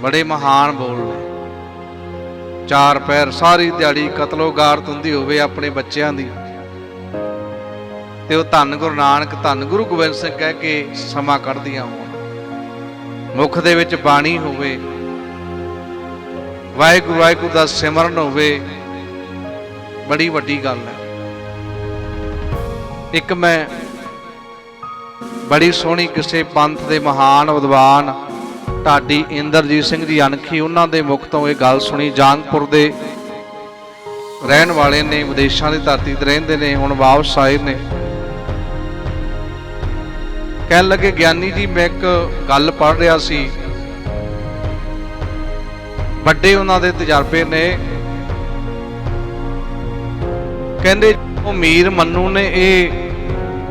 ਬੜੇ ਮਹਾਨ ਬੋਲ ਨੇ। ਚਾਰ ਪੈਰ, ਸਾਰੀ ਦਿਹਾੜੀ ਕਤਲੋ ਗਾਰਤ ਹੁੰਦੀ ਹੋਵੇ ਆਪਣੇ ਬੱਚਿਆਂ ਦੀ। ਤੇ ਉਹ ਧੰਨ ਗੁਰੂ ਨਾਨਕ, ਧੰਨ ਗੁਰੂ ਗੋਬਿੰਦ ਸਿੰਘ ਕਹਿ ਕੇ ਸਮਾਂ ਕੱਢਦੀਆਂ ਹੋਣ। ਮੁਖ ਦੇ ਵਿੱਚ ਬਾਣੀ ਹੋਵੇ, ਵਾਹਿਗੁਰੂ ਵਾਹਿਗੁਰੂ ਦਾ ਸਿਮਰਨ ਹੋਵੇ, ਬੜੀ ਵੱਡੀ ਗੱਲ ਹੈ। ਇੱਕ ਮੈਂ ਬੜੀ ਸੋਹਣੀ ਕਿਸੇ ਪੰਥ ਦੇ ਮਹਾਨ ਵਿਦਵਾਨ ਢਾਡੀ ਇੰਦਰਜੀਤ ਸਿੰਘ ਜੀ ਅਣਖੀ, ਉਹਨਾਂ ਦੇ ਮੁਖ ਤੋਂ ਇਹ ਗੱਲ ਸੁਣੀ। ਜਾਨਪੁਰ ਦੇ ਰਹਿਣ ਵਾਲੇ ਨੇ, ਵਿਦੇਸ਼ਾਂ ਦੀ ਧਰਤੀ ਤੇ ਰਹਿੰਦੇ ਨੇ, ਹੁਣ ਵਾਪਸ ਆਏ ਨੇ। ਕਹਿਣ ਲੱਗੇ, ਗਿਆਨੀ ਜੀ, ਮੈਂ ਇੱਕ ਗੱਲ ਪੜ੍ਹ ਰਿਹਾ ਸੀ। ਵੱਡੇ ਉਹਨਾਂ ਦੇ ਤਜਰਬੇ ਨੇ। ਕਹਿੰਦੇ, ਉਹ ਮੀਰ ਮੰਨੂ ਨੇ ਇਹ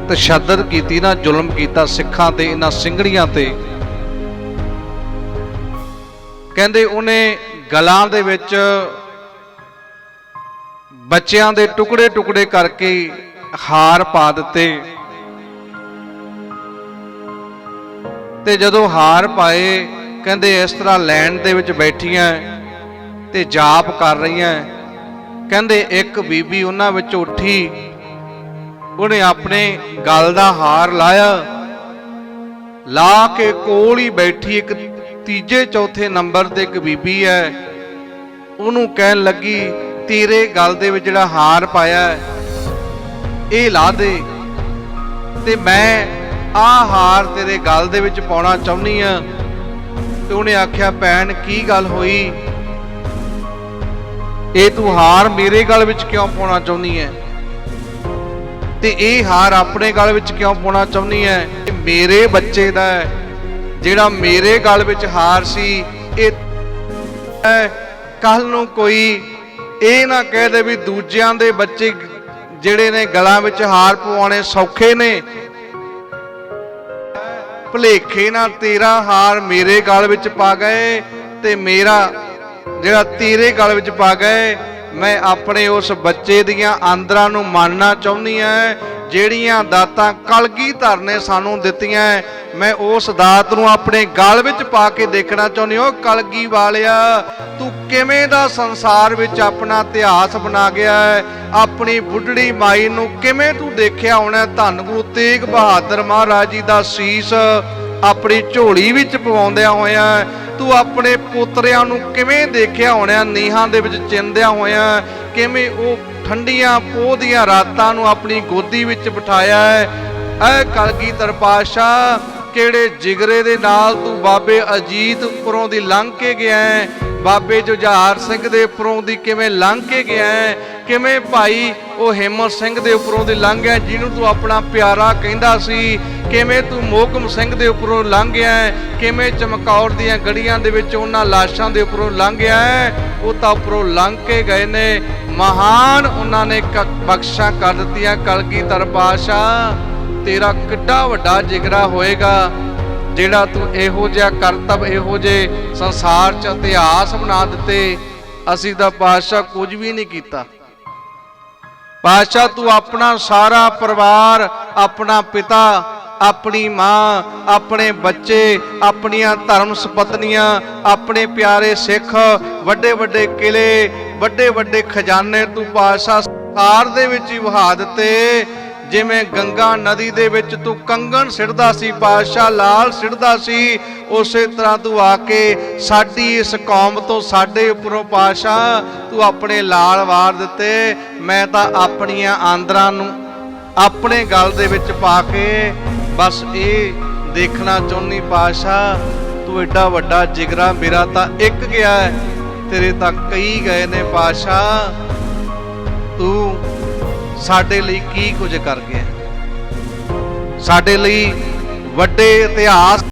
ਤਸ਼ੱਦਦ ਕੀਤੀ ਨਾ, ਜ਼ੁਲਮ ਕੀਤਾ ਸਿੱਖਾਂ ਤੇ, ਇਹਨਾਂ ਸਿੰਘੜੀਆਂ ਤੇ। ਕਹਿੰਦੇ ਉਹਨੇ ਗਲਾਂ ਦੇ ਵਿੱਚ ਬੱਚਿਆਂ ਦੇ ਟੁਕੜੇ ਟੁਕੜੇ ਕਰਕੇ ਹਾਰ ਪਾ ਦਿੱਤੇ। ਤੇ ਜਦੋਂ ਹਾਰ ਪਾਏ, ਕਹਿੰਦੇ ਇਸ ਤਰ੍ਹਾਂ ਲੈਣ ਦੇ ਵਿੱਚ ਬੈਠੀਆਂ ਤੇ ਜਾਪ ਕਰ ਰਹੀਆਂ। ਕਹਿੰਦੇ ਇੱਕ ਬੀਬੀ ਉਹਨਾਂ ਵਿੱਚ ਉੱਠੀ, ਉਹਨੇ ਆਪਣੇ ਗਲ ਦਾ ਹਾਰ ਲਾਇਆ। ਲਾ ਕੇ ਕੋਲ ਹੀ ਬੈਠੀ ਇੱਕ ਤੀਜੇ ਚੌਥੇ ਨੰਬਰ ਤੇ ਇੱਕ ਬੀਬੀ ਹੈ। ਉਹਨੂੰ ਕਹਿਣ ਲੱਗੀ ਤੇਰੇ ਗਲ ਦੇ ਵਿੱਚ ਜਿਹੜਾ ਹਾਰ ਪਾਇਆ ਹੈ, ਇਹ ਲਾ ਦੇ। ਤੇ ਮੈਂ ਆਹ ਹਾਰ ਤੇਰੇ ਗਲ ਦੇ ਵਿੱਚ ਪਾਉਣਾ ਚਾਹੁੰਨੀ ਆ ਤੇ ਉਹਨੇ ਆਖਿਆ ਭੈਣ ਕੀ ਗੱਲ ਹੋਈ? ਇਹ ਤੂੰ ਹਾਰ ਮੇਰੇ ਗਲ ਵਿੱਚ ਕਿਉਂ ਪਾਉਣਾ ਚਾਹੁੰਦੀ ਹੈ? ਤੇ ਇਹ ਹਾਰ ਆਪਣੇ ਗਲ ਵਿੱਚ ਕਿਉਂ ਪਾਉਣਾ ਚਾਹੁੰਦੀ ਹੈ? ਇਹ ਮੇਰੇ ਬੱਚੇ ਦਾ ਹੈ। ਜਿਹੜਾ ਮੇਰੇ ਗਲ ਵਿੱਚ ਹਾਰ ਸੀ, ਇਹ ਕੱਲ ਨੂੰ ਕੋਈ ਇਹ ਨਾ ਕਹਿ ਦੇ ਵੀ ਦੂਜਿਆਂ ਦੇ ਬੱਚੇ ਜਿਹੜੇ ਨੇ ਗਲਾਂ ਵਿੱਚ ਹਾਰ ਪਵਾਉਣੇ ਸੌਖੇ ਨੇ। ਭਲੇਖੇ ਨਾਲ ਤੇਰਾ ਹਾਰ ਮੇਰੇ ਗਲ ਵਿੱਚ ਪਾ ਗਏ ਤੇ ਮੇਰਾ ਜਿਹੜਾ ਤੇਰੇ ਗਲ ਵਿੱਚ ਪਾ ਗਏ, ਮੈਂ ਆਪਣੇ ਉਸ ਬੱਚੇ ਦੀਆਂ ਆਂਦਰਾਂ ਨੂੰ ਮੰਨਣਾ ਚਾਹੁੰਦੀ ਐ ਜਿਹੜੀਆਂ ਦਾਤਾਂ ਕਲਗੀ ਧਰਨੇ ਸਾਨੂੰ ਦਿੱਤੀਆਂ ਮੈਂ ਉਸ ਦਾਤ ਨੂੰ ਆਪਣੇ ਗਲ ਵਿੱਚ ਪਾ ਕੇ ਦੇਖਣਾ ਚਾਹੁੰਦੀ ਹਾਂ ਕਲਗੀ ਵਾਲਿਆ, ਤੂੰ ਕਿਵੇਂ ਦਾ ਸੰਸਾਰ ਵਿੱਚ ਆਪਣਾ ਇਤਿਹਾਸ ਬਣਾ ਗਿਆ ਹੈ ਆਪਣੀ ਬੁੱਢੜੀ ਮਾਈ ਨੂੰ ਕਿਵੇਂ ਤੂੰ ਦੇਖਿਆ ਹੋਣਾ ਧੰਨ ਗੁਰੂ ਤੇਗ ਬਹਾਦਰ ਮਹਾਰਾਜ ਜੀ ਦਾ ਸੀਸ ਆਪਣੀ ਝੋਲੀ ਵਿੱਚ ਪਵਾਉਂਦਿਆਂ ਹੋਇਆਂ ਤੂੰ ਆਪਣੇ ਪੁੱਤਰਿਆਂ ਨੂੰ ਕਿਵੇਂ ਦੇਖਿਆ ਹੋਣਾ ਨੀਹਾਂ ਦੇ ਵਿੱਚ ਚਿੰਦਿਆਂ ਹੋਇਆ ਕਿਵੇਂ ਉਹ ਠੰਡੀਆਂ ਪੋਹ ਦੀਆਂ ਰਾਤਾਂ ਨੂੰ ਆਪਣੀ ਗੋਦੀ ਵਿੱਚ ਬਿਠਾਇਆ ਹੈ? ਐ ਕਲਗੀਧਰ ਪਾਸ਼ਾ ਕਿਹੜੇ ਜਿਗਰੇ ਦੇ ਨਾਲ ਤੂੰ ਬਾਬੇ ਅਜੀਤ ਉੱਪਰੋਂ ਦੀ ਲੰਘ ਕੇ ਗਿਆ ਹੈ? ਬਾਬੇ ਜੁਝਾਰ ਸਿੰਘ ਦੇ ਉੱਪਰੋਂ ਦੀ ਕਿਵੇਂ ਲੰਘ ਕੇ ਗਿਆ ਹੈ? ਕਿਵੇਂ ਭਾਈ ਉਹ ਹਿੰਮਤ ਸਿੰਘ ਦੇ ਉੱਪਰੋਂ ਦੀ ਲੰਘ ਗਿਆ ਜਿਹਨੂੰ ਤੂੰ ਆਪਣਾ ਪਿਆਰਾ ਕਹਿੰਦਾ ਸੀ? ਕਿਵੇਂ ਤੂੰ ਮੋਕਮ ਸਿੰਘ ਦੇ ਉੱਪਰੋਂ ਲੰਘ ਗਿਆ ਕਿਵੇਂ ਚਮਕੌਰ ਦੀਆਂ ਗੜੀਆਂ ਦੇ ਵਿੱਚ ਉਹਨਾਂ ਲਾਸ਼ਾਂ ਦੇ ਉੱਪਰੋਂ ਲੰਘਿਆ ਉਹ ਤਾਂ ਉੱਪਰੋਂ ਲੰਘ ਕੇ ਗਏ ਨੇ। ਮਹਾਨ ਉਹਨਾਂ ਨੇ ਬਖਸ਼ਾਂ ਕਰ ਦਿੱਤੀਆਂ ਕਲਗੀਧਰ ਪਾਤਸ਼ਾਹ। ਤੇਰਾ ਕਿੱਡਾ ਵੱਡਾ ਜਿਗਰਾ ਹੋਏਗਾ, ਜਿਹੜਾ ਤੂੰ ਇਹੋ ਜਿਹਾ ਕਰਤਬ ਇਹੋ ਜੇ ਸੰਸਾਰ 'ਚ ਇਤਿਹਾਸ ਬਣਾ ਦਿੱਤੇ। ਅਸੀਂ ਤਾਂ ਪਾਤਸ਼ਾਹ ਕੁਝ ਵੀ ਨਹੀਂ ਕੀਤਾ। ਪਾਤਸ਼ਾਹ, ਤੂੰ ਆਪਣਾ ਸਾਰਾ ਪਰਿਵਾਰ, ਆਪਣਾ ਪਿਤਾ ਆਪਣੀ ਮਾਂ, ਆਪਣੇ ਬੱਚੇ, ਆਪਣੀਆਂ ਧਰਮ ਸੁਪਤਨੀਆਂ, ਆਪਣੇ ਪਿਆਰੇ ਸਿੱਖ, ਵੱਡੇ ਵੱਡੇ ਕਿਲੇ, ਵੱਡੇ ਵੱਡੇ ਖਜ਼ਾਨੇ ਤੂੰ ਪਾਤਸ਼ਾਹ ਸਾਰ ਦੇ ਵਿੱਚ ਹੀ ਵਹਾ ਦਿੱਤੇ। ਜਿਵੇਂ ਗੰਗਾ ਨਦੀ ਦੇ ਵਿੱਚ ਤੂੰ ਕੰਗਣ ਸਿੜਦਾ ਸੀ, ਪਾਤਸ਼ਾਹ ਲਾਲ ਸਿੜਦਾ ਸੀ, ਉਸੇ ਤਰ੍ਹਾਂ ਤੂੰ ਆ ਕੇ ਸਾਡੀ ਇਸ ਕੌਮ ਤੋਂ ਸਾਡੇ ਉੱਪਰੋਂ ਪਾਤਸ਼ਾਹ ਤੂੰ ਆਪਣੇ ਲਾਲ ਵਾਰ ਦਿੱਤੇ। ਮੈਂ ਤਾਂ ਆਪਣੀਆਂ ਆਂਦਰਾਂ ਨੂੰ ਆਪਣੇ ਗਲ ਦੇ ਵਿੱਚ ਪਾ ਕੇ ਬਸ ਇਹ ਦੇਖਣਾ ਚਾਹੁੰਨੀ ਪਾਤਸ਼ਾਹ, ਤੂੰ ਐਡਾ ਵੱਡਾ ਜਿਗਰਾ ਮੇਰਾ ਤਾਂ ਇੱਕ ਗਿਆ ਹੈ, ਤੇਰੇ ਤਾਂ ਕਈ ਗਏ ਨੇ ਪਾਤਸ਼ਾਹ। ਤੂੰ ਸਾਡੇ ਲਈ ਕੀ ਕੁਝ ਕਰ ਗਿਆ? ਸਾਡੇ ਲਈ ਵੱਡੇ ਇਤਿਹਾਸ